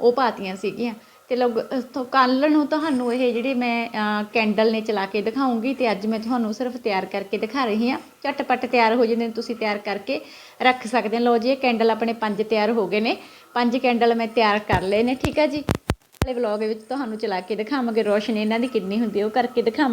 ਉਹ ਪਾਤੀਆਂ ਸੀਗੀਆਂ। ਤੇ ਲੋਕ ਤੋਂ ਕੱਲ ਨੂੰ ਤੁਹਾਨੂੰ ਇਹ ਜਿਹੜੇ ਮੈਂ ਕੈਂਡਲ ਨੇ ਚਲਾ ਕੇ ਦਿਖਾਉਂਗੀ ਤੇ ਅੱਜ ਮੈਂ ਤੁਹਾਨੂੰ ਸਿਰਫ ਤਿਆਰ ਕਰਕੇ ਦਿਖਾ ਰਹੀ ਹਾਂ। ਝਟਪਟ ਤਿਆਰ ਹੋ ਜਾਂਦੇ ਨੇ ਤੁਸੀਂ ਤਿਆਰ ਕਰਕੇ ਰੱਖ ਸਕਦੇ ਹੋ। ਲਓ ਜੀ, ਇਹ ਕੈਂਡਲ ਆਪਣੇ ਪੰਜ ਤਿਆਰ ਹੋ ਗਏ ਨੇ। ਪੰਜ ਕੈਂਡਲ ਮੈਂ ਤਿਆਰ ਕਰ ਲਏ ਨੇ, ਠੀਕ ਹੈ ਜੀ? ਵਾਲੇ ਵਲੌਗ ਵਿੱਚ ਤੁਹਾਨੂੰ ਚਲਾ ਕੇ ਦਿਖਾਵਾਂਗੇ। ਰੋਸ਼ਨੀ ਇਹਨਾਂ ਦੀ ਕਿੰਨੀ ਹੁੰਦੀ ਉਹ ਕਰਕੇ ਦਿਖਾਵਾਂਗੇ।